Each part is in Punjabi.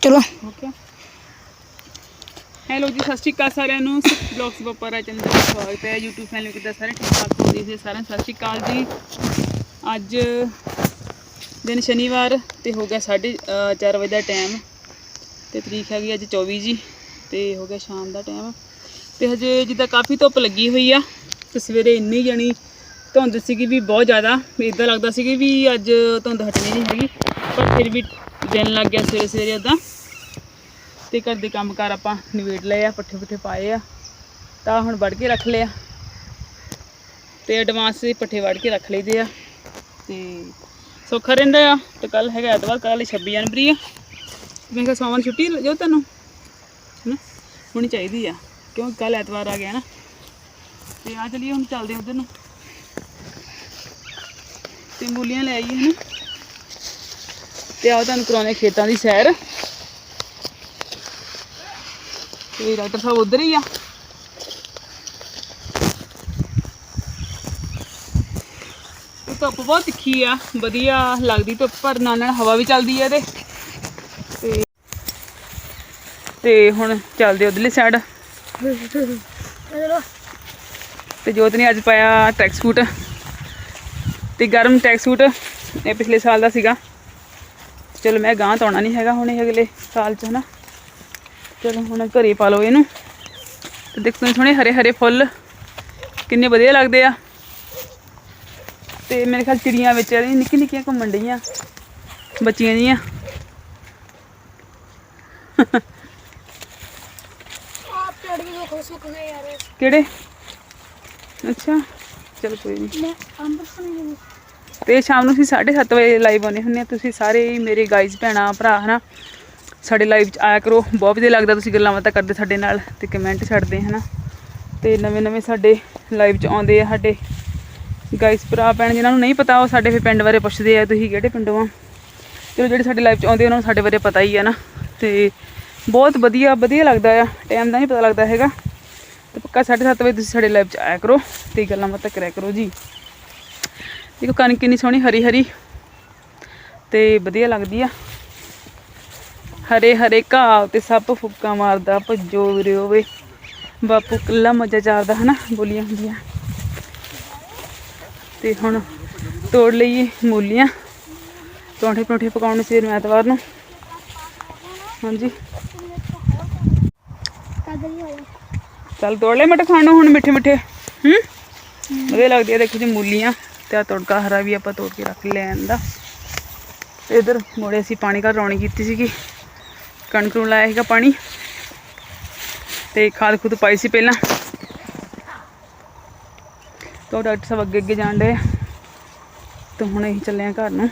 ਚਲੋ। ਓਕੇ ਹੈਲੋ ਜੀ, ਸਤਿ ਸ਼੍ਰੀ ਅਕਾਲ ਸਾਰਿਆਂ ਨੂੰ। ਬਲੌਗਸ ਬਪਾਰਾ ਚੈਨਲ ਤੇ ਸਵਾਗਤ ਹੈ। YouTube ਫੈਮਿਲੀ ਕਿੱਦਾਂ ਸਾਰੇ ਠੀਕ ਠਾਕ ਹੋਣੀ ਜੀ ਸਾਰਿਆਂ ਨੂੰ ਸਤਿ ਸ਼੍ਰੀ ਅਕਾਲ ਜੀ। ਅੱਜ ਦਿਨ ਸ਼ਨੀਵਾਰ ਤੇ ਹੋ ਗਿਆ 4:30 ਵਜੇ ਦਾ ਟਾਈਮ ਤੇ ਤਰੀਕ ਹੈਗੀ ਅੱਜ 24 ਜੀ ਤੇ ਹੋ ਗਿਆ ਸ਼ਾਮ ਦਾ ਟਾਈਮ ਤੇ ਹਜੇ ਜਿੱਦਾਂ ਕਾਫੀ ਧੁੱਪ ਲੱਗੀ ਹੋਈ ਆ ਤੇ ਸਵੇਰੇ ਇੰਨੀ ਜਣੀ ਧੁੰਦ ਸੀਗੀ ਵੀ ਬਹੁਤ ਜ਼ਿਆਦਾ। ਵੀ ਇਦਾਂ ਲੱਗਦਾ ਸੀ ਕਿ ਵੀ ਅੱਜ ਧੁੰਦ ਹਟਣੀ ਨਹੀਂ ਹੈਗੀ, ਪਰ ਫਿਰ ਵੀ ਦਿਨ ਲੱਗ ਗਿਆ ਸਵੇਰੇ ਸਵੇਰੇ ਉਦਾਂ ਤੇ ਘਰ ਦੇ ਕੰਮਕਾਰ ਆਪਾਂ ਨਿਬੇੜ ਲਏ ਆ, ਪੱਠੇ ਪੁੱਠੇ ਪਾਏ ਆ। ਤਾਂ ਹੁਣ ਵੜ ਕੇ ਰੱਖ ਲਿਆ। ਤੇ ਐਡਵਾਂਸ ਦੇ ਪੱਠੇ ਵੜ ਕੇ ਰੱਖ ਲਈਦੇ ਆ। ਤੇ ਸੌਖਾ ਰਹਿੰਦਾ ਆ। ਤੇ ਕੱਲ ਹੈਗਾ ਐਤਵਾਰ ਕੱਲ 26 ਜਨਵਰੀ ਆ। ਮੈਂ ਕਿਹਾ ਸੋਮਵਾਰ ਛੁੱਟੀ ਜੋ ਤੈਨੂੰ, ਹਨਾ? ਹੋਣੀ ਚਾਹੀਦੀ ਆ। ਕਿਉਂਕਿ ਕੱਲ ਐਤਵਾਰ ਆ ਗਿਆ ਨਾ। ਤੇ ਆ ਚਲੀਏ ਹੁਣ ਚੱਲਦੇ ਉਧਰ ਨੂੰ। ਤੇ ਮੂਲੀਆਂ ਲੈ ਆਈਏ, ਹਨਾ? ਤੇ ਆਓ ਤੁਹਾਨੂੰ ਕਰਾਉਣੇ ਖੇਤਾਂ ਦੀ ਸੈਰ। ਤੇ ਡਾਕਟਰ ਸਾਹਿਬ ਉਧਰ ਹੀ ਆ। ਧੁੱਪ ਬਹੁਤ ਤਿੱਖੀ ਆ, ਵਧੀਆ ਲੱਗਦੀ ਧੁੱਪ, ਪਰ ਨਾਲ ਨਾਲ ਹਵਾ ਵੀ ਚੱਲਦੀ ਆ ਇਹਦੇ। ਤੇ ਤੇ ਹੁਣ ਚੱਲਦੇ ਉਧਰਲੀ ਸਾਈਡ ਚਲੋ ਤੇ ਜੋਤ ਨੇ ਅੱਜ ਪਾਇਆ ਟਰੈਕ ਸੂਟ ਤੇ ਗਰਮ ਟਰੈਕ ਸੂਟ ਇਹ ਪਿਛਲੇ ਸਾਲ ਦਾ ਸੀਗਾ। ਚਲੋ ਮੈਂ ਗਾਂ ਤਾਉਣਾ ਨਹੀਂ ਹੈਗਾ ਹੁਣ ਇਹ ਅਗਲੇ ਸਾਲ ਚ ਹਨਾ। ਚਲੋ ਹੁਣ ਘਰੇ ਪਾ ਲਓ ਇਹਨੂੰ। ਤੇ ਦੇਖੋ ਸੋਹਣੇ ਹਰੇ ਹਰੇ ਫੁੱਲ ਕਿੰਨੇ ਵਧੀਆ ਲੱਗਦੇ ਆ। ਤੇ ਮੇਰੇ ਖਿਆਲ ਚਿੜੀਆਂ ਵਿੱਚ ਇਹਦੀ ਨਿੱਕੀ ਨਿੱਕੀਆਂ ਘੁੰਮਣ ਡਈਆਂ ਬੱਚੀਆਂ ਜੀਆਂ ਆਪ ਪੇੜ ਵੀ ਦੇਖੋ ਸੁੱਕ ਗਏ ਯਾਰ ਕਿਹੜੇ? ਅੱਛਾ ਚਲੋ ਕੋਈ ਨਹੀਂ ਮੈਂ ਅੰਬ ਖਾਣੇ ਤੇ ਸ਼ਾਮ ਨੂੰ ਅਸੀਂ 7:30 ਵਜੇ ਲਾਈਵ ਆਉਂਦੇ ਹੁੰਦੇ ਆ ਤੁਸੀਂ ਸਾਰੇ ਹੀ ਮੇਰੇ ਗਾਈਜ਼ ਭੈਣਾਂ, ਭਰਾ, ਹਨਾ, ਸਾਡੇ ਲਾਈਵ 'ਚ ਆਇਆ ਕਰੋ। ਬਹੁਤ ਵਧੀਆ ਲੱਗਦਾ ਤੁਸੀਂ ਗੱਲਾਂ ਬਾਤਾਂ ਕਰਦੇ ਸਾਡੇ ਨਾਲ ਤੇ ਕਮੈਂਟ ਛੱਡਦੇ, ਹਨਾ। ਤੇ ਨਵੇਂ ਨਵੇਂ ਸਾਡੇ ਲਾਈਵ 'ਚ ਆਉਂਦੇ ਆ ਸਾਡੇ ਗਾਈਜ਼ ਭਰਾ, ਭੈਣ, ਜਿਨ੍ਹਾਂ ਨੂੰ ਨਹੀਂ ਪਤਾ, ਉਹ ਸਾਡੇ ਫਿਰ ਪਿੰਡ ਬਾਰੇ ਪੁੱਛਦੇ ਆ, ਤੁਸੀਂ ਕਿਹੜੇ ਪਿੰਡੋਂ ਆ? ਚਲੋ ਜਿਹੜੇ ਸਾਡੇ ਲਾਈਵ 'ਚ ਆਉਂਦੇ ਉਹਨਾਂ ਨੂੰ ਸਾਡੇ ਬਾਰੇ ਪਤਾ ਹੀ ਆ ਨਾ ਤੇ ਬਹੁਤ ਵਧੀਆ ਵਧੀਆ ਲੱਗਦਾ ਆ। ਟਾਈਮ ਦਾ ਨਹੀਂ ਪਤਾ ਲੱਗਦਾ ਹੈਗਾ। ਤੇ ਪੱਕਾ 7:30 ਵਜੇ ਤੁਸੀਂ ਸਾਡੇ ਲਾਈਵ 'ਚ ਆਇਆ ਕਰੋ ਤੇ ਗੱਲਾਂ ਬਾਤਾਂ ਕਰਿਆ ਕਰੋ ਜੀ। ਦੇਖੋ ਕਣਕ ਕਿੰਨੀ ਸੋਹਣੀ ਹਰੀ ਹਰੀ ਤੇ ਵਧੀਆ ਲੱਗਦੀ ਆ। ਹਰੇ ਹਰੇ ਘਾਹ ਤੇ ਸੱਪ ਫੁੱਕਾ ਮਾਰਦਾ, ਭੱਜੋ ਵੀਰੇ ਓਵੇ। ਬਾਪੂ ਕੱਲਾ ਮਜ਼ਾ ਚਾਰਦਾ ਹਨਾ, ਬੋਲੀਆਂ ਹੁੰਦੀਆਂ। ਤੇ ਹੁਣ ਤੋੜ ਲਈਏ ਮੂਲੀਆਂ। ਪਰੌਂਠੇ ਪਰੌਂਠੇ ਪਕਾਉਣ ਨੂੰ ਸਵੇਰ ਨੂੰ ਐਤਵਾਰ ਨੂੰ। ਹਾਂਜੀ। ਚੱਲ ਤੋੜ ਲੈ ਮਟ ਖਾਣੋ ਹੁਣ ਮਿੱਠੇ ਮਿੱਠੇ। ਹੂੰ? ਵਧੀਆ ਲੱਗਦੀ ਆ ਦੇਖੋ ਜੀ ਮੂਲੀਆਂ। ਤੇ ਆ ਤੜਕਾ ਹਰਾ ਵੀ ਆਪਾਂ ਤੋੜ ਕੇ ਰੱਖ ਲਿਆ ਇਹਦਾ। ਤੇ ਇਧਰ ਮੋੜੇ ਅਸੀਂ ਪਾਣੀ ਘਰ ਰੌਣੀ ਕੀਤੀ ਸੀਗੀ। ਕਣਕ ਨੂੰ ਲਾਇਆ ਸੀਗਾ ਪਾਣੀ। ਤੇ ਖਾਦ ਖੁਦ ਪਾਈ ਸੀ ਪਹਿਲਾਂ। ਤੋਂ ਡਾਕਟਰ ਸਾਹਿਬ ਅੱਗੇ ਅੱਗੇ ਜਾਣ ਡੇ ਤੇ ਹੁਣ ਅਸੀਂ ਚੱਲੇ ਆ ਘਰ ਨੂੰ।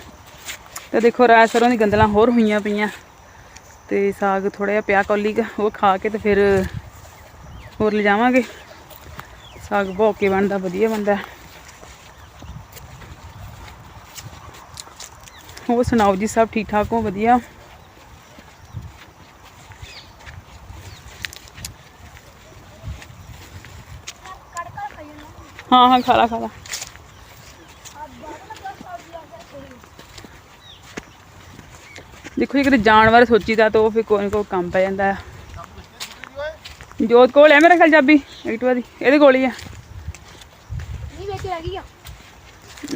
ਤੇ ਦੇਖੋ ਰਾਤ ਸਰੋਂ ਦੀ ਗੰਦਲਾਂ ਹੋਰ ਹੋਈਆਂ ਪਈਆਂ। ਤੇ ਸਾਗ ਥੋੜਾ ਜਿਹਾ ਪਿਆ ਕੌਲੀ ਕੁ, ਉਹ ਖਾ ਕੇ ਤੇ ਫਿਰ ਹੋਰ ਲਿਜਾਵਾਂਗੇ। ਸਾਗ ਭੋਗ ਬਣਦਾ ਵਧੀਆ ਬਣਦਾ। ਹੋਰ ਸੁਣਾਓ ਜੀ ਸਭ ਠੀਕ ਠਾਕ ਹੋ? ਵਧੀਆ? ਹਾਂ ਹਾਂ ਖਾ ਲਾ ਖਾ ਲਾ। ਦੇਖੋ ਜੇ ਕਿਤੇ ਜਾਣ ਬਾਰੇ ਸੋਚੀਦਾ ਤਾਂ ਉਹ ਫਿਰ ਕੋਈ ਕੋਈ ਕੰਮ ਪੈ ਜਾਂਦਾ। ਆ ਜੋਤ ਕੋਲ ਹੈ ਮੇਰਾ ਖਿਆਲ ਚਾਬੀ ਐਕਟਿਵਾ ਦੀ ਇਹਦੇ ਕੋਲ ਹੀ ਆ। ਨਹੀਂ ਵਿੱਚ ਰਹਿ ਗਈ ਆ।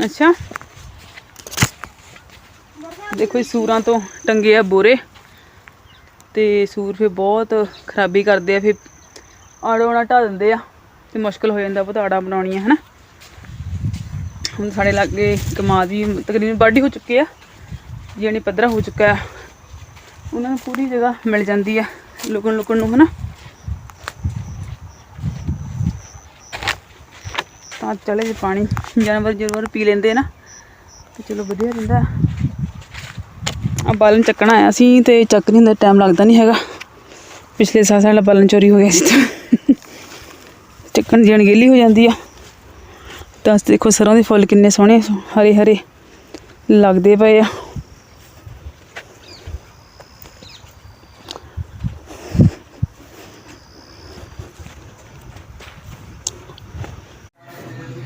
ਅੱਛਾ। ਦੇਖੋ ਇਹ ਸੂਰਾਂ ਤੋਂ ਟੰਗੇ ਆ ਬੋਰੇ ਤੇ ਸੂਰ ਫਿਰ ਬਹੁਤ ਖਰਾਬੀ ਕਰਦੇ ਆ, ਫਿਰ ਆੜੋਣਾ ਢਾ ਦਿੰਦੇ ਆ ਤੇ ਮੁਸ਼ਕਲ ਹੋ ਜਾਂਦਾ ਪਤਾੜਾ ਬਣਾਉਣੀਆਂ ਹਨਾ? ਹੁਣ ਸਾਡੇ ਲਾਗੇ ਕਮਾਦ ਵੀ ਤਕਰੀਬਨ ਵਾਢੀ ਹੋ ਚੁੱਕੇ ਆ, ਯਾਨੀ ਪੱਧਰਾ ਹੋ ਚੁੱਕਾ ਆ। ਉਹਨਾਂ ਨੂੰ ਪੂਰੀ ਜਗ੍ਹਾ ਮਿਲ ਜਾਂਦੀ ਆ ਲੁਕਣ ਲੁਕਣ ਨੂੰ, ਹਨਾ? ਤਾਂ ਚਲੇ ਜੇ ਪਾਣੀ, ਜਾਨਵਰ ਜਰੂਰ ਪੀ ਲੈਂਦੇ ਨਾ, ਤੇ ਚਲੋ ਵਧੀਆ ਰਹਿੰਦਾ। ਆ ਬਾਲਣ ਚੱਕਣ ਆਇਆ ਸੀ ਤੇ ਚੱਕ ਨਹੀਂ ਹੁੰਦਾ ਟਾਈਮ ਲੱਗਦਾ ਨਹੀਂ ਹੈਗਾ। ਪਿਛਲੇ ਸਾਲ ਸਾਡਾ ਬਾਲਣ ਚੋਰੀ ਹੋ ਗਿਆ ਸੀ ਤਾਂ। ਚੱਕਣ ਜਣ ਅਣਗਹਿਲੀ ਹੋ ਜਾਂਦੀ ਆ। ਤਾਂ ਅਸੀਂ ਦੇਖੋ ਸਰੋਂ ਦੇ ਫੁੱਲ ਕਿੰਨੇ ਸੋਹਣੇ ਹਰੇ ਹਰੇ ਲੱਗਦੇ ਪਏ ਆ।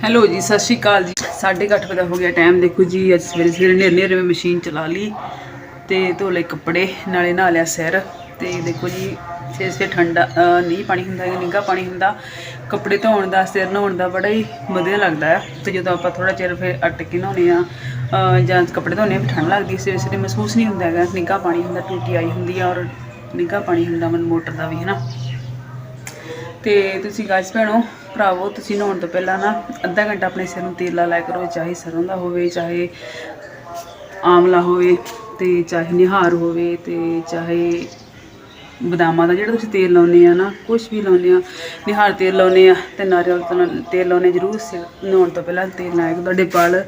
ਹੈਲੋ ਜੀ, ਸਤਿ ਸ਼੍ਰੀ ਅਕਾਲ ਜੀ। 8:30 ਵਜੇ ਦਾ ਹੋ ਗਿਆ ਟਾਈਮ ਦੇਖੋ ਜੀ। ਅੱਜ ਸਵੇਰੇ ਸਵੇਰੇ ਨੇਰੇ ਨੇਰੇ ਮੈਂ ਮਸ਼ੀਨ ਚਲਾ ਲਈ। ਤੇ ਧੋ ਲਏ ਕੱਪੜੇ ਨਾਲੇ ਨਹਾ ਲਿਆ ਸਿਰ ਤੇ ਦੇਖੋ ਜੀ, ਸਿਰ ਸੇ ਠੰਡਾ ਨਹੀਂ ਪਾਣੀ ਹੁੰਦਾ ਹੈ ਨਿੱਘਾ ਪਾਣੀ ਹੁੰਦਾ। ਕੱਪੜੇ ਧੋਣ ਦਾ, ਸਿਰ ਨਹਾਉਣ ਦਾ ਬੜਾ ਹੀ ਵਧੀਆ ਲੱਗਦਾ ਹੈ ਤੇ ਜਦੋਂ ਆਪਾਂ ਥੋੜਾ ਚਿਰ ਫਿਰ ਅਟ ਕੇ ਨਹਾਉਂਦੇ ਆ ਜਾਂ ਕੱਪੜੇ ਧੋਨੇ ਆ ਵੀ ਠੰਡ ਲੱਗਦੀ ਸਿਰ ਸਿਰ ਮਹਿਸੂਸ ਨਹੀਂ ਹੁੰਦਾ ਹੈਗਾ, ਨਿੱਘਾ ਪਾਣੀ ਹੁੰਦਾ, ਟੂਟੀ ਆਈ ਹੁੰਦੀ ਆ ਔਰ ਨਿੱਘਾ ਪਾਣੀ ਹੁੰਦਾ ਮਨ ਮੋਟਰ ਦਾ ਵੀ ਹੈ ਨਾ ਤੇ ਤੁਸੀਂ ਗਾਇਸ ਭੈਣੋ, ਭਰਾਵੋ, ਤੁਸੀਂ ਨਹਾਉਣ ਤੋਂ ਪਹਿਲਾਂ ਨਾ ਅੱਧਾ ਘੰਟਾ ਆਪਣੇ ਸਿਰ ਨੂੰ ਤੇਲ ਲਾ ਲਿਆ ਕਰੋ, ਚਾਹੇ ਸਰੋਂ ਦਾ ਹੋਵੇ, ਚਾਹੇ ਆਮਲਾ ਹੋਵੇ। ਤੇ ਚਾਹੇ ਨਿਹਾਰ ਹੋਵੇ ਤੇ ਚਾਹੇ ਬਦਾਮਾਂ ਦਾ ਜਿਹੜਾ ਤੁਸੀਂ ਤੇਲ ਲਾਉਨੇ ਆ ਨਾ ਕੁਝ ਵੀ ਲਾਉਨੇ ਆ, ਨਿਹਾਰ ਤੇਲ ਲਾਉਨੇ ਆ ਤੇ ਨਾਰੀਅਲ ਦਾ ਤੇਲ ਲਾਉਨੇ ਜ਼ਰੂਰ ਸਿਰ ਨਹਾਉਣ ਤੋਂ ਪਹਿਲਾਂ ਤੇਲ ਲਾਇਆ ਕਰੋ। ਤੁਹਾਡੇ ਵਾਲ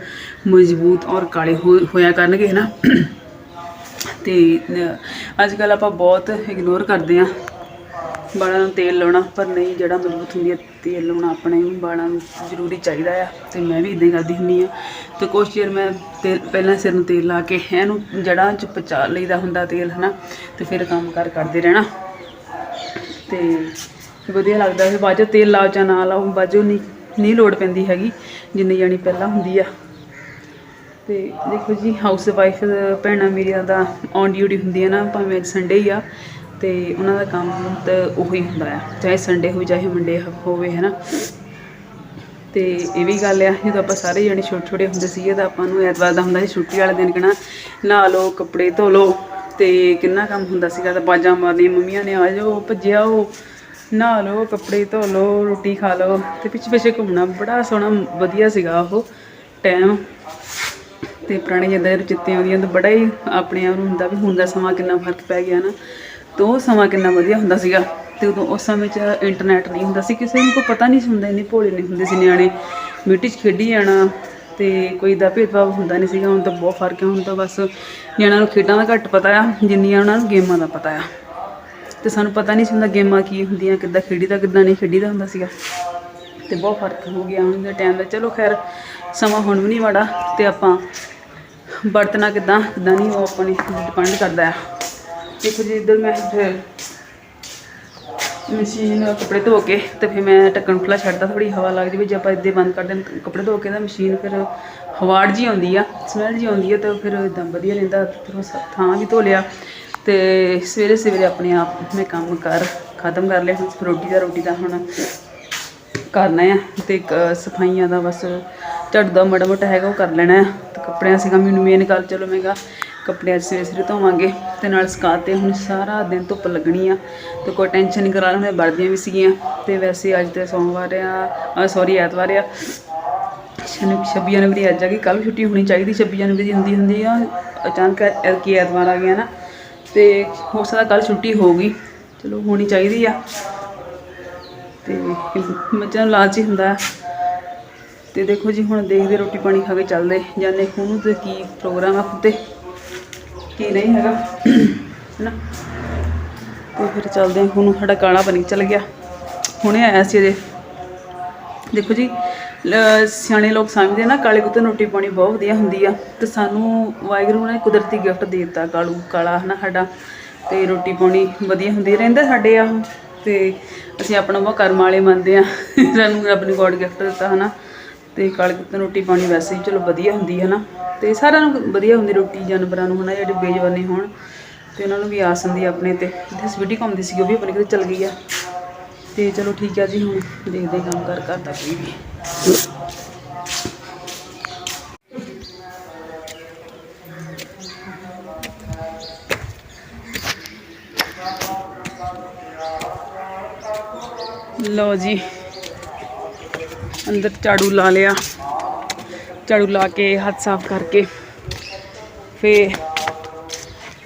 ਮਜ਼ਬੂਤ ਔਰ ਕਾਲੇ ਹੋ- ਹੋਇਆ ਕਰਨਗੇ ਨਾ ਤੇ ਅੱਜ ਕੱਲ ਆਪਾਂ ਬਹੁਤ ਇਗਨੋਰ ਕਰਦੇ ਆ ਵਾਲਾਂ ਨੂੰ ਤੇਲ ਲਾਉਣਾ, ਪਰ ਨਹੀਂ, ਜਿਹੜਾ ਮਜ਼ਬੂਤ ਹੁੰਦੀ ਹੈ, ਤੇਲ ਲਾਉਣਾ ਆਪਣੇ ਵਾਲਾਂ ਨੂੰ ਜ਼ਰੂਰੀ ਚਾਹੀਦਾ ਆ। ਤੇ ਮੈਂ ਵੀ ਇਦਾਂ ਹੀ ਕਰਦੀ ਹੁੰਦੀ ਆ ਤੇ ਕੁਛ ਚਿਰ ਮੈਂ ਤੇਲ ਪਹਿਲਾਂ ਸਿਰ ਨੂੰ ਤੇਲ ਲਾ ਕੇ ਇਹਨੂੰ ਜੜਾਂ 'ਚ ਪਚਾ ਲਈਦਾ ਹੁੰਦਾ ਤੇਲ, ਹਨਾ? ਤੇ ਫਿਰ ਕੰਮ ਕਾਰ ਕਰਦੇ ਰਹਿਣਾ। ਤੇ ਵਧੀਆ ਲੱਗਦਾ ਫਿਰ ਬਾਅਦ ਤੇਲ ਲਾਓ ਜਾਂ ਨਾ ਲਾਓ, ਬਾਅਦ 'ਚੋਂ ਨਹੀਂ ਨਹੀਂ ਲੋੜ ਪੈਂਦੀ ਹੈਗੀ, ਜਿੰਨੀ ਜਾਣੀ ਪਹਿਲਾਂ ਹੁੰਦੀ ਆ। ਤੇ ਦੇਖੋ ਜੀ ਹਾਊਸ ਵਾਈਫ ਭੈਣਾਂ ਮੇਰੀਆਂ ਦਾ ਔਨ ਡਿਊਟੀ ਹੁੰਦੀ ਹੈ ਨਾ, ਭਾਵੇਂ ਅੱਜ ਸੰਡੇ ਹੀ ਆ। ਅਤੇ ਉਹਨਾਂ ਦਾ ਕੰਮ ਤਾਂ ਉਹੀ ਹੁੰਦਾ ਆ, ਚਾਹੇ ਸੰਡੇ ਹੋਵੇ ਚਾਹੇ ਮੰਡੇ ਹੋਵੇ ਹੈ ਨਾ ਤੇ ਇਹ ਵੀ ਗੱਲ ਆ, ਜਦੋਂ ਆਪਾਂ ਸਾਰੇ ਜਣੇ ਛੋਟੇ ਛੋਟੇ ਹੁੰਦੇ ਸੀਗੇ ਤਾਂ ਆਪਾਂ ਨੂੰ ਐਤਵਾਰ ਦਾ ਹੁੰਦਾ ਸੀ ਛੁੱਟੀ ਵਾਲੇ ਦਿਨ ਕਹਣਾ ਨਹਾ ਲਓ, ਕੱਪੜੇ ਧੋ ਲਓ, ਤੇ ਕਿੰਨਾ ਕੰਮ ਹੁੰਦਾ ਸੀਗਾ, ਤਾਂ ਬਾਜਾਂ ਮਾਰਨੀਆਂ, ਮੰਮੀਆਂ ਨੇ ਆ ਜਾਓ, ਭੱਜਿਆ ਉਹ, ਨਹਾ ਲਓ, ਕੱਪੜੇ ਧੋ ਲਓ, ਰੋਟੀ ਖਾ ਲਓ, ਤੇ ਪਿੱਛੇ ਪਿੱਛੇ ਘੁੰਮਣਾ, ਬੜਾ ਸੋਹਣਾ, ਵਧੀਆ ਸੀਗਾ ਉਹ ਟਾਈਮ ਤੇ ਪੁਰਾਣੇ ਜਿੱਦਾਂ ਦੇ ਚਿੱਤੇ ਆਉਂਦੀਆਂ, ਤਾਂ ਬੜਾ ਹੀ ਆਪਣੇ ਆਪ ਨੂੰ ਹੁੰਦਾ ਵੀ ਹੁਣ ਦਾ ਸਮਾਂ ਕਿੰਨਾ ਫ਼ਰਕ ਪੈ ਗਿਆ ਨਾ ਤੇ ਉਹ ਸਮਾਂ ਕਿੰਨਾ ਵਧੀਆ ਹੁੰਦਾ ਸੀਗਾ ਤੇ ਉਦੋਂ ਉਸ ਸਮੇਂ 'ਚ ਇੰਟਰਨੈਟ ਨਹੀਂ ਹੁੰਦਾ ਸੀ, ਕਿਸੇ ਨੂੰ ਕੋਈ ਪਤਾ ਨਹੀਂ ਸੀ ਹੁੰਦਾ, ਇੰਨੇ ਭੋਲੇ ਨਹੀਂ ਹੁੰਦੇ ਸੀ ਨਿਆਣੇ। ਮਿੱਟੀ 'ਚ ਖੇਡੀ ਜਾਣਾ ਤੇ ਕੋਈ ਦਾ ਭੇਦਭਾਵ ਹੁੰਦਾ ਨਹੀਂ ਸੀਗਾ, ਹੁਣ ਤਾਂ ਬਹੁਤ ਫ਼ਰਕ ਹੈ, ਹੁਣ ਤਾਂ ਬਸ ਨਿਆਣਿਆਂ ਨੂੰ ਖੇਡਾਂ ਦਾ ਘੱਟ ਪਤਾ ਆ, ਜਿੰਨੀਆਂ ਉਹਨਾਂ ਨੂੰ ਗੇਮਾਂ ਦਾ ਪਤਾ ਆ। ਤੇ ਸਾਨੂੰ ਪਤਾ ਨਹੀਂ ਸੀ ਹੁੰਦਾ ਗੇਮਾਂ ਕੀ ਹੁੰਦੀਆਂ, ਕਿੱਦਾਂ ਖੇਡੀਦਾ, ਕਿੱਦਾਂ ਨਹੀਂ ਖੇਡੀਦਾ ਹੁੰਦਾ ਸੀਗਾ। ਤੇ ਬਹੁਤ ਫ਼ਰਕ ਹੋ ਗਿਆ ਹੁਣ ਦੇ ਟਾਈਮ ਦਾ ਚਲੋ ਖੈਰ, ਸਮਾਂ ਹੁਣ ਵੀ ਨਹੀਂ ਮਾੜਾ ਤੇ ਆਪਾਂ ਵਰਤਣਾ ਕਿੱਦਾਂ ਕਿੱਦਾਂ ਨਹੀਂ ਉਹ ਆਪਣੇ ਡਿਪੈਂਡ ਕਰਦਾ ਆ। ਦੇਖੋ ਜੀ ਇੱਧਰ ਮੈਂ ਫਿਰ ਮਸ਼ੀਨ ਕੱਪੜੇ ਧੋ ਕੇ ਤੇ ਫਿਰ ਮੈਂ ਢੱਕਣ ਖੁੱਲਾ ਛੱਡਦਾ ਥੋੜੀ ਹਵਾ ਲੱਗਦੀ ਵੀ ਜੇ ਆਪਾਂ ਇੱਦੇ ਬੰਦ ਕਰ ਦੇਣ ਕੱਪੜੇ ਧੋ ਕੇ ਤਾਂ ਮਸ਼ੀਨ ਫਿਰ ਹਵਾੜ ਜੀ ਆਉਂਦੀ ਆ, ਸਮੈਲ ਜੀ ਆਉਂਦੀ ਆ ਤਾਂ ਫਿਰ ਇਦਾਂ ਵਧੀਆ ਰਹਿੰਦਾ ਫਿਰ ਉਹ ਥਾਂ ਵੀ ਧੋ ਲਿਆ ਤੇ ਸਵੇਰੇ ਸਵੇਰੇ ਆਪਣੇ ਆਪ ਮੈਂ ਕੰਮ ਕਰ, ਖਤਮ ਕਰ ਲਿਆ, ਹੁਣ ਰੋਟੀ ਦਾ ਰੋਟੀ ਦਾ ਹੁਣ ਕਰਨਾ ਆ ਤੇ ਸਫਾਈਆਂ ਦਾ ਬਸ ਝਾੜੂ ਦਾ ਮਾੜਾ ਮੋਟਾ ਹੈਗਾ, ਉਹ ਕਰ ਲੈਣਾ ਆ ਤੇ ਕੱਪੜਿਆਂ ਸੀਗਾ ਮੈਨੂੰ ਮੇਨ ਗੱਲ, ਚਲੋ ਮੈਂ ਕਿਹਾ ਕੱਪੜੇ ਅੱਜ ਸਵੇਰੇ ਸਵੇਰੇ ਧੋਵਾਂਗੇ ਤੇ ਨਾਲ ਸਕਾ ਸੁਕਾਤੇ ਹੁਣ ਸਾਰਾ ਦਿਨ ਧੁੱਪ ਲੱਗਣੀ ਆ ਤੇ ਕੋਈ ਟੈਨਸ਼ਨ ਨਹੀਂ ਕਰਾ ਲੈਣੇ ਵਰਦੀਆਂ ਵੀ ਸੀਗੀਆਂ ਤੇ ਵੈਸੇ ਅੱਜ ਤੇ ਸੋਮਵਾਰ ਆ ਸੌਰੀ ਐਤਵਾਰ ਆ। ਸ਼ਨੀ 26 ਜਨਵਰੀ ਅੱਜ ਆ ਗਈ ਕੱਲ ਛੁੱਟੀ ਹੋਣੀ ਚਾਹੀਦੀ 26 ਜਨਵਰੀ ਦੀ ਹੁੰਦੀ ਹੁੰਦੀ ਆ, ਅਚਾਨਕ ਐਤਕੀ ਐਤਵਾਰ ਆ ਗਿਆ ਨਾ ਤੇ ਹੋ ਸਕਦਾ ਕੱਲ ਛੁੱਟੀ ਹੋਊਗੀ, ਚਲੋ ਹੋਣੀ ਚਾਹੀਦੀ ਆ। ਤੇ ਬੱਚਿਆਂ ਨੂੰ ਲਾਲਚ ਹੀ ਹੁੰਦਾ। ਹੈ। ਤੇ ਦੇਖੋ ਜੀ, ਹੁਣ ਦੇਖਦੇ ਰੋਟੀ ਪਾਣੀ ਖਾ ਕੇ ਚੱਲਦੇ ਜਾਨੇ ਉਹਨੂੰ ਤੇ ਕੀ ਪ੍ਰੋਗਰਾਮ ਆ ਖੁੱਤੇ ਕੀ ਨਹੀਂ ਹੈਗਾ। ਹੈਨਾ? ਤੇ ਫਿਰ ਚੱਲਦੇ ਹਾਂ। ਹੁਣ ਸਾਡਾ ਕਾਲਾ ਬਣੀ ਚਲ ਗਿਆ। ਹੁਣੇ ਆਇਆ ਸੀ ਅਜੇ। ਦੇਖੋ ਜੀ ਸਿਆਣੇ ਲੋਕ ਸਮਝਦੇ ਨਾ, ਕਾਲੇ ਕੁੱਤੇ ਨੂੰ ਰੋਟੀ ਪਾਣੀ ਬਹੁਤ ਵਧੀਆ ਹੁੰਦੀ ਆ। ਤੇ ਸਾਨੂੰ ਵਾਹਿਗੁਰੂ ਨੇ ਕੁਦਰਤੀ ਗਿਫਟ ਦੇ ਦਿੱਤਾ, ਕਾਲੂ, ਕਾਲਾ, ਹਨਾ ਸਾਡਾ। ਤੇ ਰੋਟੀ ਪਾਣੀ ਵਧੀਆ ਹੁੰਦੀ ਰਹਿੰਦਾ ਸਾਡੇ ਆ ਉਹ। ਤੇ ਅਸੀਂ ਆਪਣਾ ਬਹੁਤ ਕਰਮ ਵਾਲੇ ਮੰਨਦੇ ਆ। ਸਾਨੂੰ ਰੱਬ ਨੇ ਗੋਡ ਗਿਫਟ ਦਿੱਤਾ, ਹਨਾ। ਤੇ ਕਾਲੇ ਕੁੱਤੇ ਨੂੰ ਰੋਟੀ ਪਾਣੀ ਵੈਸੇ ਹੀ ਚਲੋ ਵਧੀਆ ਹੁੰਦੀ ਹੈ ਨਾ ਤੇ ਸਾਰਿਆਂ ਨੂੰ ਵਧੀਆ ਹੁੰਦੀ ਰੋਟੀ, ਜਾਨਵਰਾਂ ਨੂੰ ਹਨਾ, ਜਿਹੜੇ ਬੇਜਵਾਨੇ ਹੋਣ, ਤੇ ਉਹਨਾਂ ਨੂੰ ਵੀ ਆਸ ਹੁੰਦੀ ਆ ਆਪਣੇ ਤੇ। ਜਿੱਥੇ ਸਵੀਟੀ ਘੁੰਮਦੀ ਸੀ ਉਹ ਵੀ ਆਪਣੇ ਕਿਤੇ ਚਲ ਗਈ ਆ। ਤੇ ਚਲੋ ਠੀਕ ਆ ਜੀ, ਹੁਣ ਦੇਖਦੇ ਕੰਮ ਕਰ ਕਰਦਾ ਕੋਈ ਵੀ। ਲਓ ਜੀ, ਅੰਦਰ ਝਾੜੂ ਲਾ ਲਿਆ। ਝਾੜੂ ਲਾ ਕੇ, ਹੱਥ ਸਾਫ਼ ਕਰਕੇ ਫੇ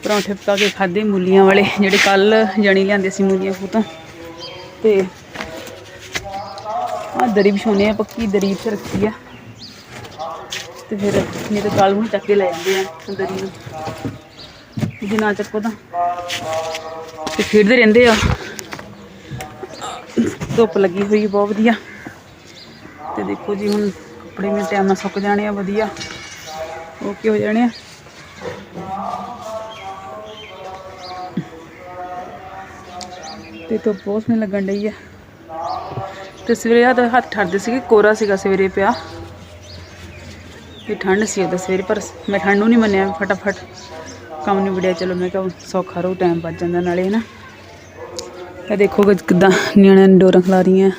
ਪਰੌਂਠੇ ਪਕਾ ਕੇ ਖਾਦੇ ਮੂਲੀਆਂ ਵਾਲੇ, ਜਿਹੜੇ ਕੱਲ ਜਣੀ ਲਿਆਂਦੇ ਸੀ ਮੂਲੀਆਂ ਖੂਤੋਂ ਤੇ। ਆ ਦਰੀ ਵਿਛਾਉਣੇ ਆ, ਪੱਕੀ ਦਰੀ ਚ ਰੱਖੀ ਆ। ਤੇ ਫਿਰ ਨਹੀਂ ਤਾਂ ਕੱਲ ਨੂੰ ਚੱਕ ਕੇ ਲੈ ਜਾਂਦੇ ਆ ਦਰੀ ਨੂੰ। ਜੇ ਨਾ ਚੱਕੋ ਤਾਂ। ਤੇ ਖੇਡਦੇ ਰਹਿੰਦੇ ਆ। ਧੁੱਪ ਲੱਗੀ ਹੋਈ ਬਹੁਤ ਵਧੀਆ। ਤੇ ਦੇਖੋ ਜੀ ਹੁਣ ਕੱਪੜੇ ਮੇਰੇ ਟਾਈਮ ਨਾਲ ਸੁੱਕ ਜਾਣੇ ਆ, ਵਧੀਆ। ਓਕੇ ਹੋ ਜਾਣੇ ਆ ਤੇ ਧੁੱਪ ਬਹੁਤ ਸੋਹਣੀ ਲੱਗਣ ਡਈ ਆ। ਤੇ ਸਵੇਰੇ ਹੱਥ ਹੱਥ ਠਰਦੇ ਸੀਗੇ, ਕੋਰਾ ਸੀਗਾ ਸਵੇਰੇ ਪਿਆ। ਤੇ ਠੰਡ ਸੀ ਉਹਦਾ ਸਵੇਰੇ, ਪਰ ਮੈਂ ਠੰਡ ਨੂੰ ਨਹੀਂ ਮੰਨਿਆ, ਫਟਾਫਟ ਕੰਮ ਨਹੀਂ ਵੜਿਆ ਚਲੋ ਮੈਂ ਕਿਹਾ ਸੌਖਾ ਰਹੂ ਟਾਈਮ ਬਚ ਜਾਂਦਾ ਨਾਲੇ ਨਾ ਇਹ ਦੇਖੋ ਕਿ ਕਿਦਾਂ ਨਿਆਣਿਆਂ ਨੇ ਡੋਰਾਂ ਖਲਾ ਰਹੀਆਂ।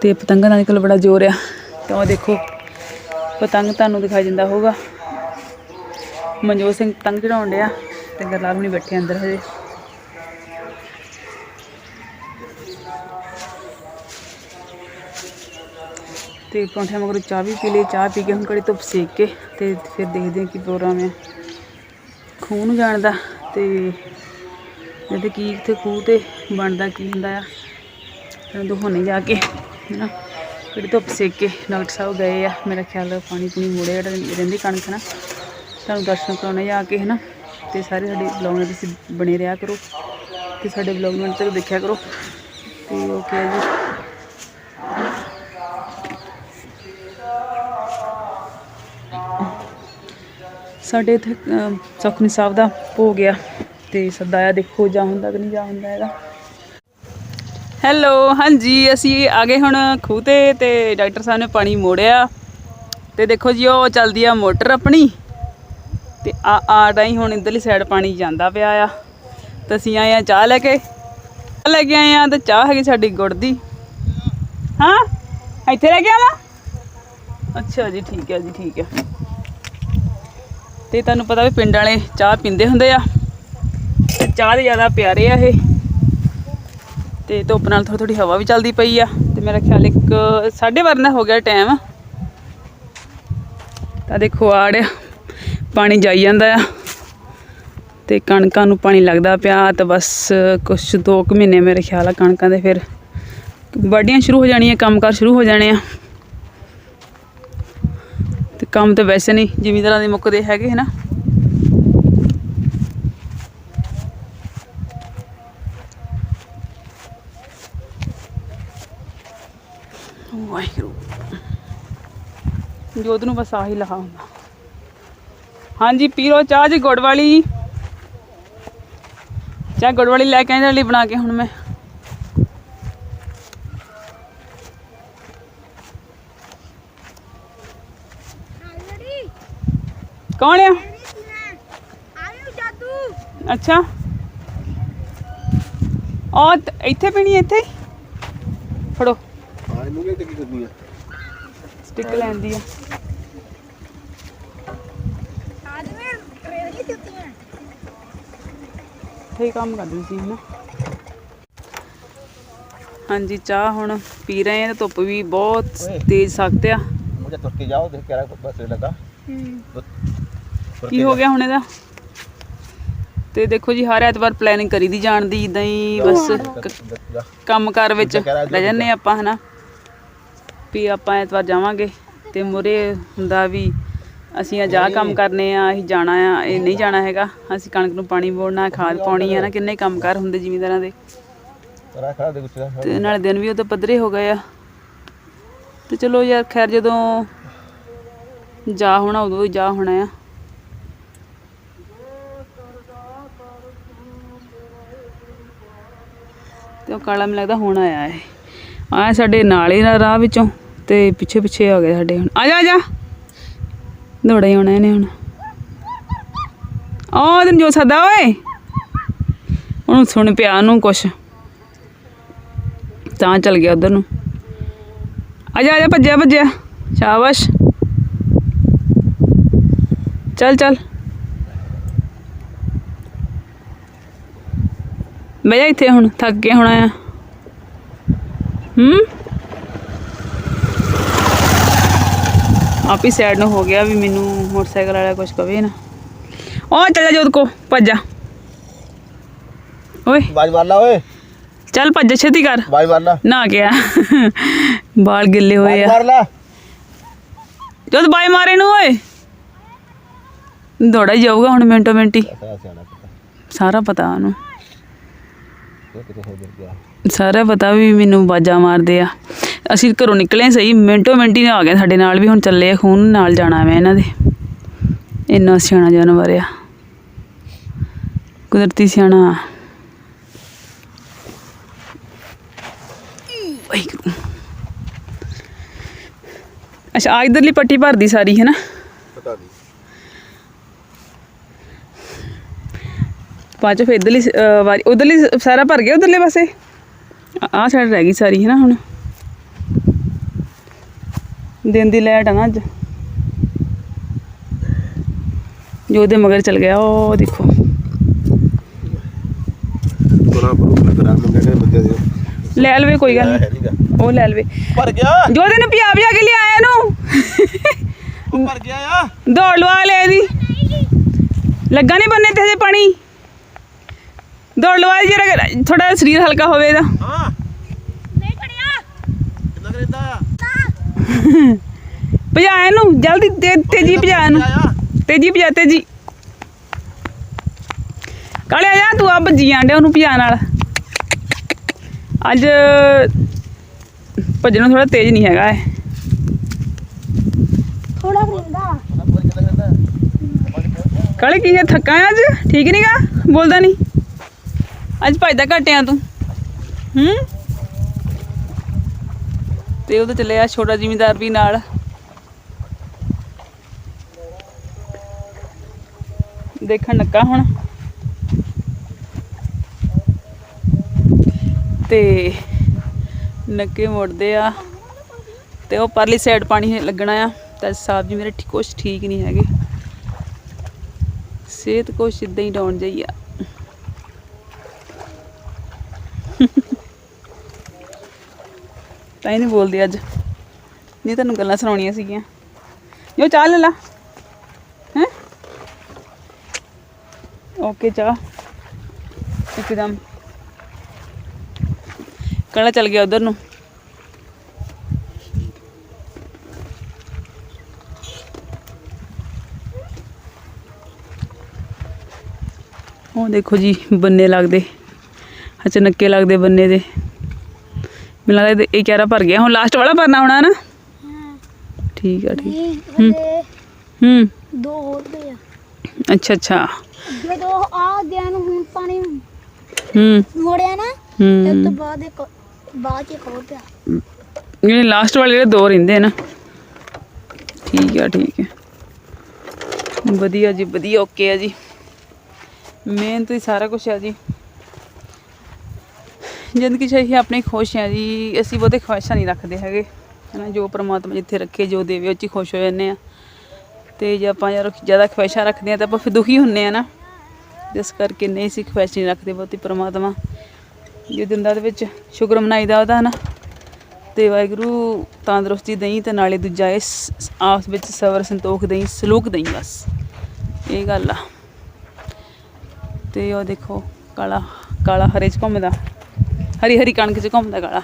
ਤੇ ਪਤੰਗਾਂ ਦਾ ਨਿਕਲ ਬੜਾ ਜ਼ੋਰ ਆ। ਤਾਂ ਉਹ ਦੇਖੋ? ਪਤੰਗ ਤੁਹਾਨੂੰ ਦਿਖਾਈ ਦਿੰਦਾ ਹੋਊਗਾ। ਮਨਜੋਤ ਸਿੰਘ ਪਤੰਗ ਚੜਾਉਣ ਡਿਆ ਤੇ ਗਰਲਾਲ ਹੁਣੀ ਬੈਠੇ ਅੰਦਰ ਹਜੇ। ਤੇ ਪਰੌਂਠਿਆਂ ਮਗਰ ਚਾਹ ਵੀ ਪੀ ਲਈ, ਚਾਹ ਪੀ ਕੇ ਹੁਣ ਕੜੀ ਧੁੱਪ ਸੇਕ ਕੇ ਤੇ ਫਿਰ ਦੇਖਦੇ ਹਾਂ ਕੀ ਪ੍ਰੋਗਰਾਮ ਹੈ। ਖੂਹ ਨੂੰ ਜਾਣ ਦਾ ਤੇ ਇਹਦੇ ਕੀ ਇੱਥੇ ਖੂਹ ਤੇ ਬਣਦਾ, ਕੀ ਹੁੰਦਾ ਆ। ਤਾਂ ਦੁਹਾਨੇ ਜਾ ਕੇ, ਹੈਨਾ। ਕੜੀ ਧੁੱਪ ਸੇਕ ਕੇ ਡਾਕਟਰ ਸਾਹਿਬ ਗਏ ਆ। ਮੇਰਾ ਖਿਆਲ ਪਾਣੀ ਪੂਣੀ ਮੋੜਿਆ ਜਿਹੜਾ ਰਹਿੰਦੀ ਕਣਕ ਨਾ। ਤੁਹਾਨੂੰ ਦਰਸ਼ਨ ਕਰਾਉਣੇ ਜਾ ਕੇ ਹੈਨਾ। ਤੇ ਸਾਰੇ ਸਾਡੇ ਬਲੌਗ ਨਾਲ ਤੁਸੀਂ ਬਣੇ ਰਿਹਾ ਕਰੋ। ਤੇ ਸਾਡੇ ਬਲੌਗ ਨੂੰ ਤੱਕ ਦੇਖਿਆ ਕਰੋ। ਤੇ ਓਕੇ ਜੀ ਸਾਡੇ ਇੱਥੇ ਅਮ, ਸਾਹਿਬ ਦਾ ਭੋਗ ਆ। ਤੇ ਸੱਦਾ ਆ ਦੇਖੋ ਜਾ ਹੁੰਦਾ ਕਿ ਨਹੀਂ ਜਾ ਹੁੰਦਾ ਇਹਦਾ। ਹੈਲੋ, ਹਾਂਜੀ, ਅਸੀਂ ਆ ਗਏ ਹੁਣ ਖੂਹ ਤੇ ਤੇ ਡਾਕਟਰ ਸਾਹਿਬ ਨੇ ਪਾਣੀ ਮੋੜਿਆ। ਤੇ ਦੇਖੋ ਜੀ, ਉਹ ਚੱਲਦੀ ਆ ਮੋਟਰ ਆਪਣੀ। ਤੇ ਆ ਆ ਡਾਈ ਹੁਣ ਇਧਰਲੀ ਸਾਈਡ ਪਾਣੀ ਜਾਂਦਾ ਪਿਆ ਆ। ਤੇ ਅਸੀਂ ਆਏ ਆ ਚਾਹ ਲੈ ਕੇ। ਚਾਹ ਲੈ ਕੇ ਆਏ ਆ ਤੇ ਚਾਹ ਹੈਗੀ ਸਾਡੀ ਗੁੜ ਦੀ। ਹਾਂ? ਇੱਥੇ ਲੈ ਕੇ ਆਵਾਂ? ਅੱਛਾ ਜੀ, ਠੀਕ ਹੈ ਜੀ, ਠੀਕ ਹੈ ਤੇ ਤੁਹਾਨੂੰ ਪਤਾ ਵੀ ਪਿੰਡ ਵਾਲੇ ਚਾਹ ਪੀਂਦੇ ਹੁੰਦੇ ਆ। ਤੇ ਚਾਹ ਦੇ ਜ਼ਿਆਦਾ ਪਿਆਰੇ ਆ ਇਹ। ਤੇ ਧੁੱਪ ਨਾਲ ਥੋੜੀ ਥੋੜੀ ਹਵਾ ਵੀ ਚੱਲਦੀ ਪਈ ਆ ਤੇ ਮੇਰਾ ਖਿਆਲ ਇੱਕ 12:30 ਦਾ ਹੋ ਗਿਆ ਟਾਈਮ ਤਾਂ ਦੇਖੋ ਆੜ ਪਾਣੀ ਜਾਈ ਜਾਂਦਾ ਆ ਤੇ ਕਣਕਾਂ ਨੂੰ ਪਾਣੀ ਲੱਗਦਾ ਪਿਆ ਤਾਂ ਬਸ ਕੁਛ ਦੋ ਕੁ ਮਹੀਨੇ ਮੇਰੇ ਖਿਆਲ ਆ ਕਣਕਾਂ ਦੇ ਫਿਰ ਵਾਢੀਆਂ ਸ਼ੁਰੂ ਹੋ ਜਾਣੀਆਂ, ਕੰਮਕਾਰ ਸ਼ੁਰੂ ਹੋ ਜਾਣੇ ਆ। ਤੇ ਕੰਮ ਤਾਂ ਵੈਸੇ ਨਹੀਂ, ਜ਼ਿਮੀਂਦਾਰਾਂ ਦੇ ਮੁੱਕਦੇ ਹੈਗੇ ਹਨਾ। ਵਾਹਿਗੁਰੂ। ਜੋਤ ਨੂੰ ਬਸ ਆਹੀ ਲਹਾ ਹੁੰਦਾ। ਹਾਂਜੀ ਪੀਰੋ ਚਾਹ ਜੀ, ਗੁੜ ਵਾਲੀ। ਚਾਹ ਗੁੜ ਵਾਲੀ ਲੈ ਕੇ ਆਏ ਲਈ ਬਣਾ ਕੇ ਹੁਣ ਮੈਂ। ਕੌਣ ਆ? ਅੱਛਾ। ਉਹ ਇੱਥੇ ਪੀਣੀ ਇੱਥੇ ਫੜੋ। ਕੀ ਹਾਂਜੀ ਚਾਹ ਹੁਣ ਪੀ ਰਹੇ ਆ ਧੁੱਪ ਵੀ ਬਹੁਤ ਤੇਜ਼ ਸਖਤ ਆ। ਮੁਝੇ ਤੁਰ ਕੇ ਜਾਓ ਦੇਖ ਕਿਹੜਾ ਬਸ ਲੱਗਾ। ਕੀ ਹੋ ਗਿਆ ਹੁਣ ਇਹਦਾ? ਤੇ ਦੇਖੋ ਜੀ ਹਰ ਐਤਵਾਰ ਪਲੈਨਿੰਗ ਕਰੀਦੀ ਜਾਣ ਦੀ ਇਦਾਂ ਹੀ ਬਸ ਕੰਮ ਕੰਮਕਾਰ ਵਿੱਚ ਲੈ ਜਾਂਦੇ ਆਪਾਂ ਹਨਾ? ਵੀ ਆਪਾਂ ਐਤਵਾਰ ਜਾਵਾਂਗੇ ਅਤੇ ਮੂਹਰੇ ਹੁੰਦਾ ਵੀ ਅਸੀਂ ਅੱਜ ਆਹ ਕੰਮ ਕਰਨੇ ਆ ਅਸੀਂ ਜਾਣਾ ਆ ਇਹ ਨਹੀਂ ਜਾਣਾ ਹੈਗਾ। ਅਸੀਂ ਕਣਕ ਨੂੰ ਪਾਣੀ ਮੋੜਨਾ ਖਾਦ ਪਾਉਣੀ ਆ ਨਾ ਕਿੰਨੇ ਕੰਮ ਕਾਰ ਹੁੰਦੇ ਜ਼ਿਮੀਂਦਾਰਾਂ ਦੇ। ਤੇ ਨਾਲ ਦਿਨ ਵੀ ਉਦੋਂ ਪੱਧਰੇ ਹੋ ਗਏ ਆ। ਅਤੇ ਚਲੋ ਯਾਰ ਖੈਰ ਜਦੋਂ ਜਾ ਹੋਣਾ ਉਦੋਂ ਹੀ ਜਾ ਹੋਣਾ ਆ। ਤੇ ਉਹ ਕਾਲਾ ਮੈਨੂੰ ਲੱਗਦਾ ਹੁਣ ਆਇਆ ਹੈ ਆਇਆ ਸਾਡੇ ਨਾਲ ਹੀ ਨਾ ਰਾਹ ਵਿੱਚੋਂ ਤੇ ਪਿੱਛੇ ਪਿੱਛੇ ਆ ਗਏ ਸਾਡੇ ਹੁਣ। ਆ ਜਾ ਆ ਜਾ। ਦੌੜਾ ਆਉਣਾ ਇਹਨੇ ਹੁਣ। ਉਹ ਤੈਨੂੰ ਜੋ ਸਦਾ ਓਏ। ਉਹਨੂੰ ਸੁਣ ਪਿਆ ਉਹਨੂੰ ਕੁਛ। ਤਾਂ ਚਲ ਗਿਆ ਉਧਰ ਨੂੰ। ਆ ਜਾ ਆ ਜਾ, ਭੱਜਿਆ ਭੱਜਿਆ। ਸ਼ਾਬਾਸ਼। ਚੱਲ ਚੱਲ। ਮੈਂ ਜਾ ਇੱਥੇ ਹੁਣ ਥੱਕ ਗਿਆ ਹੋਣਾ ਆ ਹੂੰ? ਆਪ ਸੈਡ ਨੂੰ ਹੋ ਗਿਆ ਵੀ ਮੈਨੂੰ ਮੋਟਰਸਾਈਕਲ ਵਾਲਾ ਕੁਝ ਕਵੇ ਨਾ। ਓ ਚੱਲ ਜੋਦ ਕੋ ਭੱਜਾ ਓਏ। ਬਾਜ ਮਾਰ ਓਏ। ਚੱਲ ਭੱਜ ਛੇਤੀ ਕਰ। ਬਾਜ ਮਾਰ ਨਾ ਗਿਆ ਬਾਲ ਗਿੱਲੇ ਹੋਏ ਆ। ਮਾਰ ਬਾਈ ਮਾਰੇ ਨੂੰ ਓਏ। ਦੌੜਾ ਜਾਊਗਾ ਹੁਣ ਮਿੰਟੋ ਮਿੰਟੀ। ਸਾਰਾ ਪਤਾ ਉਹਨੂੰ। ਕਿਤੇ ਹੋ ਗਿਆ। ਸਾਰਾ ਪਤਾ ਵੀ ਮੈਨੂੰ ਬਾਜਾ ਮਾਰਦੇ ਆ। ਅਸੀਂ ਘਰੋਂ ਨਿਕਲੇ ਸਹੀ ਮਿੰਟੋ ਮਿੰਟੀ ਆ ਗਏ ਸਾਡੇ ਨਾਲ ਵੀ ਹੁਣ ਚੱਲੇ ਆ ਖੂਨ ਨਾਲ ਜਾਣਾ ਮੈਂ ਇਹਨਾਂ ਦੇ। ਇੰਨਾ ਸਿਆਣਾ ਜਾਨਵਰ ਆ। ਕੁਦਰਤੀ ਸਿਆਣਾ। ਅੱਛਾ ਆ ਇਧਰਲੀ ਪੱਟੀ ਭਰਦੀ ਸਾਰੀ ਹੈ ਨਾ ਪਤਾ ਨਹੀਂ। ਬਾਅਦ ਚ ਫਿਰ ਇਧਰਲੀ ਉਧਰਲੀ ਸਾਰਾ ਭਰ ਗਿਆ ਉਧਰਲੇ ਪਾਸੇ? ਆਹ ਸਾਈਡ ਰਹਿ ਗਈ ਸਾਰੀ ਹੈ ਨਾ ਹੁਣ? ਦਿਨ ਦੀ ਲਾਈਟ ਆ ਨਾ ਅੱਜ। ਜੋ ਉਹਦੇ ਮਗਰ ਚਲ ਗਿਆ ਉਹ ਦੇਖੋ। ਲੈ ਲਵੇ ਕੋਈ ਗੱਲ ਨਹੀਂ। ਉਹ ਲੈ ਲਵੇ। ਭਰ ਗਿਆ। ਜੋ ਉਹਦੇ ਨੂੰ ਪਿਆ ਪਿਆ ਕੇ ਲਿਆਇਆ ਇਹਨੂੰ। ਭਰ ਗਿਆ ਆ। ਦੌੜ ਲਵਾ ਲੈ ਇਹਦੀ। ਲੱਗਾ ਨਹੀਂ ਬੰਨੇ ਤੇ ਪਾਣੀ। ਦੌੜ ਲਵਾ ਜਰਾ ਥੋੜਾ ਸਰੀਰ ਹਲਕਾ ਹੋਵੇ ਇਹਦਾ ਹਾਂ ਨਹੀਂ ਖੜਿਆ ਕਿੰਨਾ ਕਰੇਦਾ ਆ ਭਜਾ ਇਹਨੂੰ ਜਲਦੀ ਤੇ ਤੇਜੀ ਭਜਾ ਇਹਨੂੰ। ਤੇਜੀ ਭਜਾ ਤੇਜੀ। ਕਾਲੇ ਆ ਜਾ ਤੂੰ ਆ ਭੱਜੀ ਆਂਡੇ ਉਹਨੂੰ ਭਜਾ ਨਾਲ। ਅੱਜ ਭੱਜਣ ਥੋੜਾ ਤੇਜ਼ ਨਹੀਂ ਹੈਗਾ ਇਹ। ਥੋੜਾ ਕਾਲੇ ਕੀ ਹੈ ਥੱਕਾ ਹੈ ਅੱਜ? ਠੀਕ ਨਹੀਂਗਾ ਬੋਲਦਾ ਨਹੀਂ ਅੱਜ ਭੱਜਦਾ ਘਟਿਆ ਤੂੰ। ਹੂੰ? ਤੇ ਉਹਦੇ ਚੱਲਿਆ ਛੋਟਾ ਜ਼ਿਮੀਂਦਾਰ ਵੀ ਨਾਲ। ਦੇਖਣ ਨੱਕਾ ਹੁਣ। ਤੇ ਨੱਕੇ ਮੁੜਦੇ ਆ। ਤੇ ਉਹ ਪਰਲੀ ਸਾਈਡ ਪਾਣੀ ਲੱਗਣਾ ਆ। ਤਾਂ ਸਾਹਿਬ ਜੀ, ਮੇਰੇ ਕੁਛ ਠੀਕ ਨਹੀਂ ਹੈਗੇ। ਸਿਹਤ ਕੁਛ ਇਦਾਂ ਹੀ ਡਾਉਣ ਜਾਈ ਆ। ਤਾਂ ਹੀ ਨਹੀਂ ਬੋਲਦੀ ਅੱਜ। ਨਹੀਂ ਤੁਹਾਨੂੰ ਗੱਲਾਂ ਸੁਣਾਉਣੀਆਂ ਸੀਗੀਆਂ। ਜੋ ਚਾਹ ਲੈ ਲਾ। ਹੈ? ਓਕੇ ਚਾਹ। ਇੱਕਦਮ। ਕੜਾ ਚੱਲ ਗਿਆ ਉਧਰ ਨੂੰ। ਉਹ ਦੇਖੋ ਜੀ, ਬੰਨੇ ਲੱਗਦੇ। ਅੱਛਾ ਨੱਕੇ ਲੱਗਦੇ ਬੰਨੇ ਦੇ। ਮੈਨੂੰ ਲੱਗਦਾ ਇਹ ਕਿਹੜਾ ਭਰ ਗਿਆ। ਹੁਣ ਲਾਸਟ ਵਾਲਾ ਭਰਨਾ ਹੋਣਾ ਨਾ? ਹਾਂ। ਠੀਕ ਆ ਠੀਕ ਹਲੇ ਹੂੰ। ਦੋ ਹੋਰ ਪਏ ਆ। ਅੱਛਾ ਅੱਛਾ। ਜਦੋਂ ਆ ਗਿਆ ਨੂੰ ਹੁਣ ਪਾਣੀ ਹੂੰ। ਮੋੜਿਆ ਨਾ ਤੇ ਹੂੰ ਬਾਅਦ ਇੱਕ ਬਾਅਦ ਚ ਇੱਕ ਹੋਰ ਪਿਆ। ਜਿਹੜੇ ਲਾਸਟ ਵਾਲੇ ਜਿਹੜੇ ਦੋ ਰਹਿੰਦੇ ਨਾ। ਠੀਕ ਆ ਠੀਕ ਹੈ ਵਧੀਆ ਜੀ ਵਧੀਆ ਓਕੇ ਆ ਜੀ। ਮਿਹਨਤ ਹੀ ਸਾਰਾ ਕੁਝ ਆ ਜੀ। ਜ਼ਿੰਦਗੀ 'ਚ ਅਸੀਂ ਆਪਣੇ ਖੁਸ਼ ਹਾਂ ਜੀ, ਅਸੀਂ ਬਹੁਤੇ ਖੁਆਇਸ਼ਾਂ ਨਹੀਂ ਰੱਖਦੇ ਹੈਗੇ। ਹਨਾ, ਜੋ ਪ੍ਰਮਾਤਮਾ ਜਿੱਥੇ ਰੱਖੇ, ਜੋ ਦੇਵੇ, ਉਹ 'ਚ ਹੀ ਖੁਸ਼ ਹੋ ਜਾਂਦੇ ਆ ਤੇ ਜੇ ਆਪਾਂ ਯਾਰ ਜ਼ਿਆਦਾ ਖੁਆਇਸ਼ਾਂ ਰੱਖਦੇ ਆ ਤਾਂ ਆਪਾਂ ਫਿਰ ਦੁਖੀ ਹੁੰਨੇ ਆ ਨਾ। ਜਿਸ ਕਰਕੇ ਨਹੀਂ ਸੀ ਖੁਆਇਸ਼ ਨਹੀਂ ਰੱਖਦੇ ਬਹੁਤੀ ਪ੍ਰਮਾਤਮਾ। ਜੋ ਦਿੰਦਾ ਦੇ ਵਿੱਚ ਸ਼ੁਕਰ ਮਨਾਈਦਾ ਉਹਦਾ ਨਾ ਤੇ ਵਾਹਿਗੁਰੂ ਤੰਦਰੁਸਤੀ ਦੇਈ ਤੇ ਨਾਲੇ ਦੂਜਾ ਇਸ ਆਪਸ ਵਿੱਚ ਸਬਰ, ਸੰਤੋਖ ਦੇਈ, ਸਲੂਕ ਦੇਈ ਬਸ। ਇਹ ਗੱਲ ਆ। ਤੇ ਉਹ ਦੇਖੋ, ਕਾਲਾ ਕਾਲਾ ਹਰੇ ਚ ਘੁੰਮਦਾ। ਹਰੀ ਹਰੀ ਕਣਕ ਚ ਘੁੰਮਦਾ ਕਾਲਾ